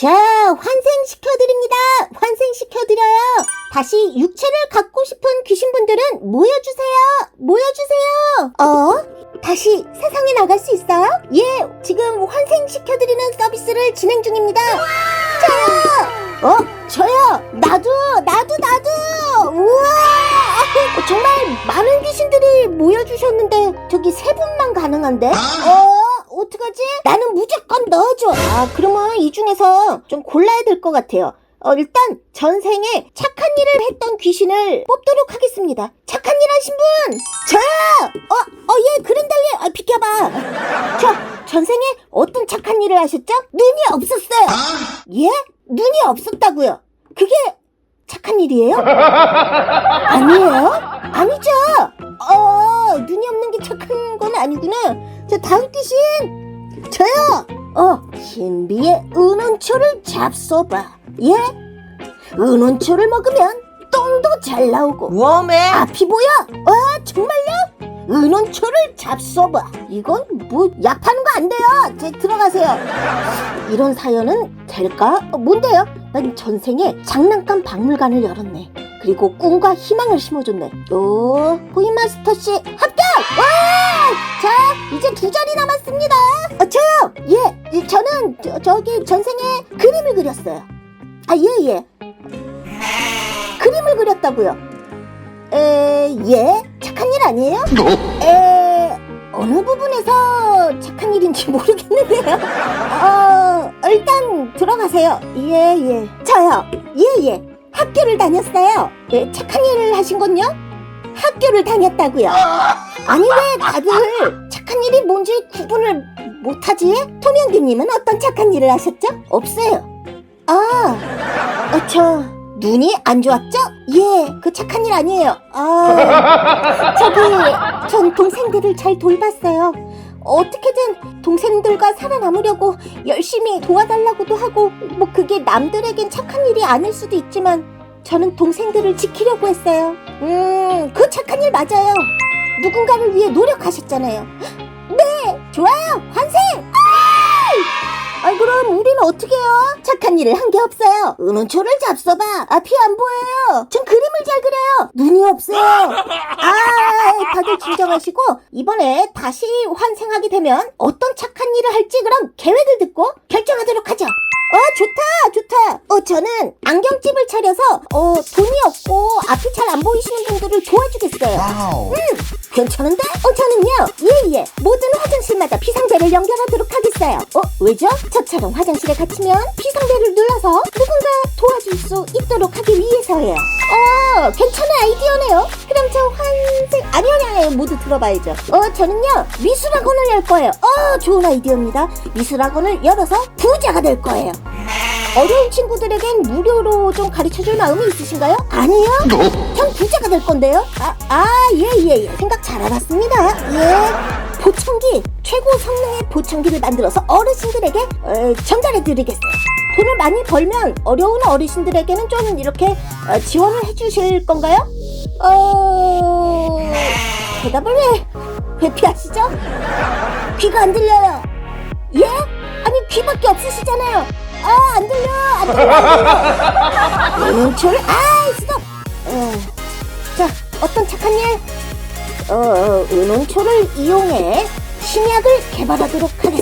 자, 환생시켜드립니다. 환생시켜드려요. 다시 육체를 갖고 싶은 귀신분들은 모여주세요. 모여주세요. 어? 다시 세상에 나갈 수 있어요? 예, 지금 환생시켜드리는 서비스를 진행 중입니다. 저요! 어? 저요! 나도! 나도! 나도! 우와! 어, 정말 많은 귀신들이 모여주셨는데 저기 세 분만 가능한데? 어? 어떡하지? 나는 무조건 넣어줘. 아, 그러면 이 중에서 좀 골라야 될 것 같아요. 어, 일단 전생에 착한 일을 했던 귀신을 뽑도록 하겠습니다. 착한 일 하신 분! 저요! 어, 어, 예, 그린달리, 아, 비켜봐. 저, 전생에 어떤 착한 일을 하셨죠? 눈이 없었어요. 예? 눈이 없었다고요? 그게 착한 일이에요? 아니에요? 아니죠? 어, 눈이 없는 게 착한 건 아니구나. 저 다음 귀신! 저요! 어, 신비의 은원초를 잡숴봐. 예? 은원초를 먹으면 똥도 잘 나오고 웜에 앞이 보여? 와, 정말요? 은원초를 잡숴봐. 이건 뭐 약 파는 거 안 돼요. 제 들어가세요. 이런 사연은 될까? 어, 뭔데요? 난 전생에 장난감 박물관을 열었네. 그리고 꿈과 희망을 심어줬네. 오, 보이마스터 씨 합격! 와! 자, 이제 두 자리 남았습니다. 어, 저요. 예, 예, 저는 저, 저기 전생에 그림을 그렸어요. 아, 예, 예. 그림을 그렸다고요. 에, 예? 착한 일 아니에요? 에, 어느 부분에서 착한 일인지 모르겠는데요. 어, 일단 들어가세요. 예, 예. 저요. 예, 예. 학교를 다녔어요. 예, 착한 일을 하신 건요? 학교를 다녔다고요. 아니, 왜 다들 착한 일이 뭔지 구분을 못하지? 토명기님은 어떤 착한 일을 하셨죠? 없어요. 아, 어, 저, 눈이 안 좋았죠? 예, 그 착한 일 아니에요. 아, 저기, 전 동생들을 잘 돌봤어요. 어떻게든 동생들과 살아남으려고 열심히 도와달라고도 하고, 뭐 그게 남들에겐 착한 일이 아닐 수도 있지만, 저는 동생들을 지키려고 했어요. 음, 그 착한 일 맞아요. 누군가를 위해 노력하셨잖아요. 네, 좋아요. 환생! 아이, 그럼 우리는 어떻게 해요? 착한 일을 한 게 없어요. 은원초를 잡숴봐. 앞이 안 보여요. 전 그림을 잘 그려요. 눈이 없어요. 아, 다들 진정하시고 이번에 다시 환생하게 되면 어떤 착한 일을 할지 그럼 계획을 듣고 결정하도록 하죠. 어, 좋다, 좋다. 어, 저는 안경집을 차려서 어, 돈이 없고 앞이 잘 안 보이시는 분들을 도와주겠어요. 와우 괜찮은데? 어, 저는요, 예, 예. 모든 화장실마다 비상벨을 연결하도록 하겠어요. 어, 왜죠? 저처럼 화장실에 갇히면 비상벨을 눌러서 누군가 도와줄 수 있도록 하기 위해서예요. 어, 괜찮은 아이디어네요. 아니, 모두 들어봐야죠. 어, 저는요, 미술학원을 열 거예요. 어, 좋은 아이디어입니다. 미술학원을 열어서 부자가 될 거예요. 어려운 친구들에겐 무료로 좀 가르쳐줄 마음이 있으신가요? 아니요. 전 부자가 될 건데요. 아, 아, 예, 예, 예. 생각 잘 알았습니다. 예. 보청기, 최고 성능의 보청기를 만들어서 어르신들에게 어, 전달해 드리겠어요. 돈을 많이 벌면 어려운 어르신들에게는 좀 이렇게 어, 지원을 해주실 건가요? 어, 대답을 왜 회피하시죠? 귀가 안 들려요. 예? 아니 귀밖에 없으시잖아요. 아, 안 들려, 안 들려, 안. 은은철, 아, 스톱. 어, 자, 어떤 착한 일? 어, 어, 은은초를 이용해 신약을 개발하도록 하겠습니다.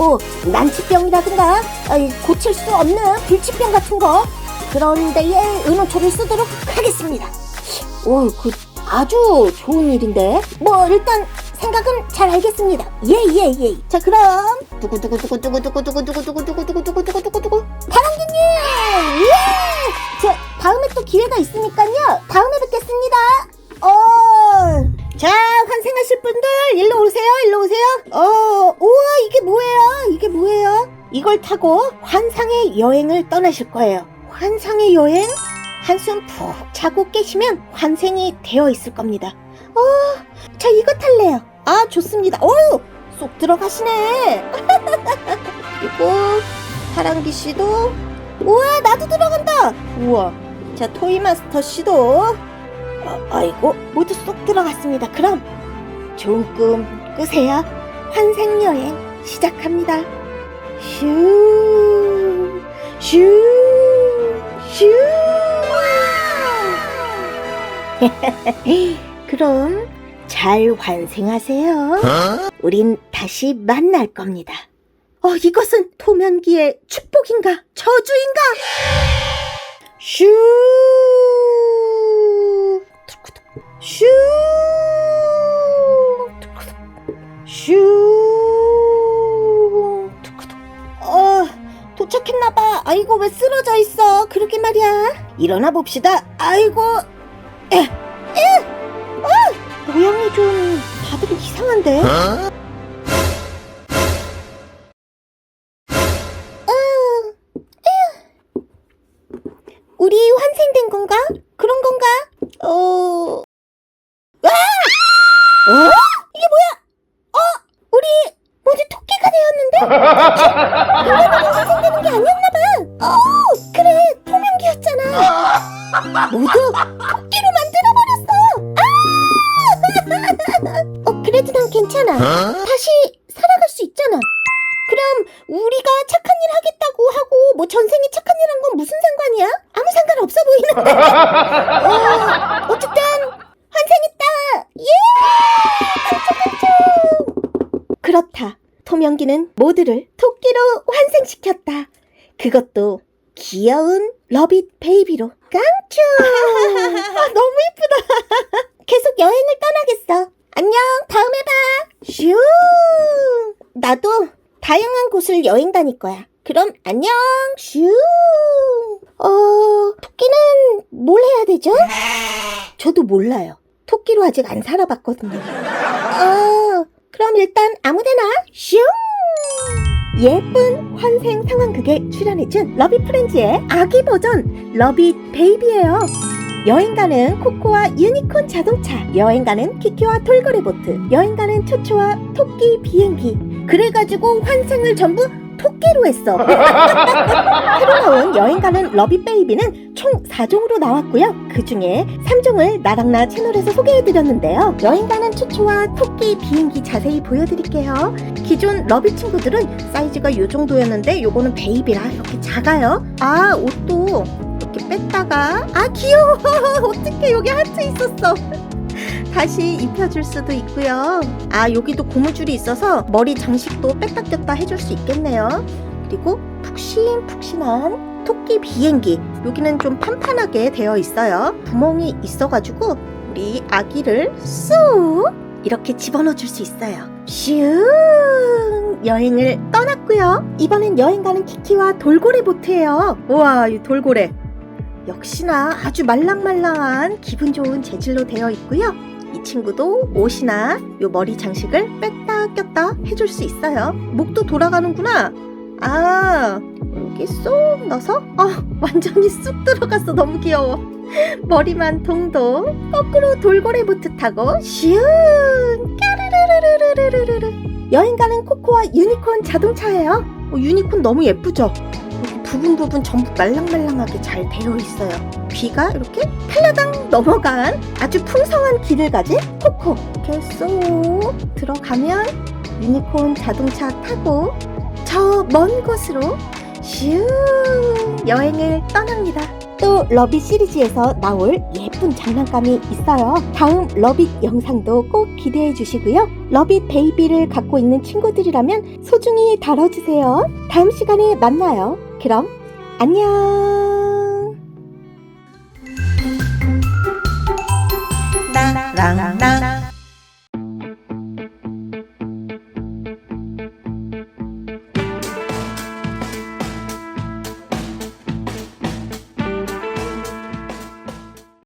뭐 난치병이라든가 아이, 고칠 수 없는 불치병 같은 거 그런 데에 은은초를 쓰도록 하겠습니다. 오, 그 아주 좋은 일인데. 뭐 일단 생각은 잘 알겠습니다. 예, 예, 예. 자, 그럼 두구 두구 두구 두구 두구 두구 두구 두구 두구 두구 두구 두구 두구 파랑기님! 예! 자, 다음에 또 기회가 있으니까요. 다음에 뵙겠습니다. 어, 자, 환생하실 분들 일로 오세요. 일로 오세요. 어, 우와, 이게 뭐예요? 뭐예요? 이걸 타고 환상의 여행을 떠나실 거예요. 환상의 여행? 한숨 푹 자고 깨시면 환생이 되어 있을 겁니다. 어, 저 이거 탈래요. 아, 좋습니다. 어우, 쏙 들어가시네. 그리고 사랑기 씨도 우와, 나도 들어간다. 우와. 자, 토이마스터 씨도 어, 아이고, 모두 쏙 들어갔습니다. 그럼 꿈 꾸세요. 환생 여행 시작합니다. 슈, 슈, 슈. 그럼 잘 환생하세요. 우린 다시 만날 겁니다. 어, 이것은 토면기의 축복인가? 저주인가? 슈, 슈, 슈. 도착했나봐. 아이고, 왜 쓰러져 있어? 그러게 말이야. 일어나 봅시다. 아이고, 에, 에, 아, 모양이 좀 다들 이상한데? 우리 환생된 건가? 그런 건가? 어, 아! 어? 괜찮아. 다시 살아갈 수 있잖아. 그럼 우리가 착한 일 하겠다고 하고 뭐 전생에 착한 일 한 건 무슨 상관이야? 아무 상관 없어 보이는데. 어, 어쨌든 환생했다. 예! 깜짝깜짝. 그렇다. 토명기는 모두를 토끼로 환생시켰다. 그것도 귀여운 러빗 베이비로 깡충. 아, 너무 예쁘다. 계속 여행을 떠나겠어. 안녕. 다음에 봐. 슈. 나도 다양한 곳을 여행 다닐 거야. 그럼 안녕. 슈. 어, 토끼는 뭘 해야 되죠? 저도 몰라요. 토끼로 아직 안 살아봤거든요. 어, 그럼 일단 아무데나 슝. 예쁜 환생 상황극에 출연해준 러비 프렌즈의 아기 버전 러비 베이비예요. 여행가는 코코와 유니콘 자동차, 여행가는 키키와 돌고래 보트, 여행가는 초초와 토끼 비행기. 그래가지고 환생을 전부 토끼로 했어. 새로 나온 여행가는 러비 베이비는 총 4종으로 나왔고요. 그 중에 3종을 나랑나 채널에서 소개해드렸는데요. 여행가는 초초와 토끼 비행기 자세히 보여드릴게요. 기존 러비 친구들은 사이즈가 이 정도였는데 요거는 베이비라 이렇게 작아요. 아, 옷도 이렇게 뺐 다가 아 귀여워. 어떻게 여기 하트 있었어? 다시 입혀줄 수도 있고요. 아 여기도 고무줄이 있어서 머리 장식도 뺐다 꼈다 해줄 수 있겠네요. 그리고 푹신푹신한 토끼 비행기. 여기는 좀 판판하게 되어 있어요. 구멍이 있어가지고 우리 아기를 쑥 이렇게 집어넣어 줄 수 있어요. 슝! 여행을 떠났고요. 이번엔 여행 가는 키키와 돌고래 보트예요. 우와 이 돌고래 역시나 아주 말랑말랑한 기분 좋은 재질로 되어 있고요. 이 친구도 옷이나 요 머리 장식을 뺐다 꼈다 해줄 수 있어요. 목도 돌아가는구나. 아, 여기 쏙 넣어서 아, 완전히 쑥 들어갔어. 너무 귀여워. 머리만 동동 거꾸로 돌고래 타고 슝 까르르르르르르르 여행 가는 코코와 유니콘 자동차예요. 어, 유니콘 너무 예쁘죠? 부분 부분 전부 말랑말랑하게 잘 되어 있어요. 귀가 이렇게 탈라당 넘어간 아주 풍성한 귀를 가진 코코. 이렇게 쏙 들어가면 유니콘 자동차 타고 저 먼 곳으로 슈 여행을 떠납니다. 또 러빗 시리즈에서 나올 예쁜 장난감이 있어요. 다음 러빗 영상도 꼭 기대해 주시고요. 러빗 베이비를 갖고 있는 친구들이라면 소중히 다뤄주세요. 다음 시간에 만나요. 그럼 안녕. 나랑나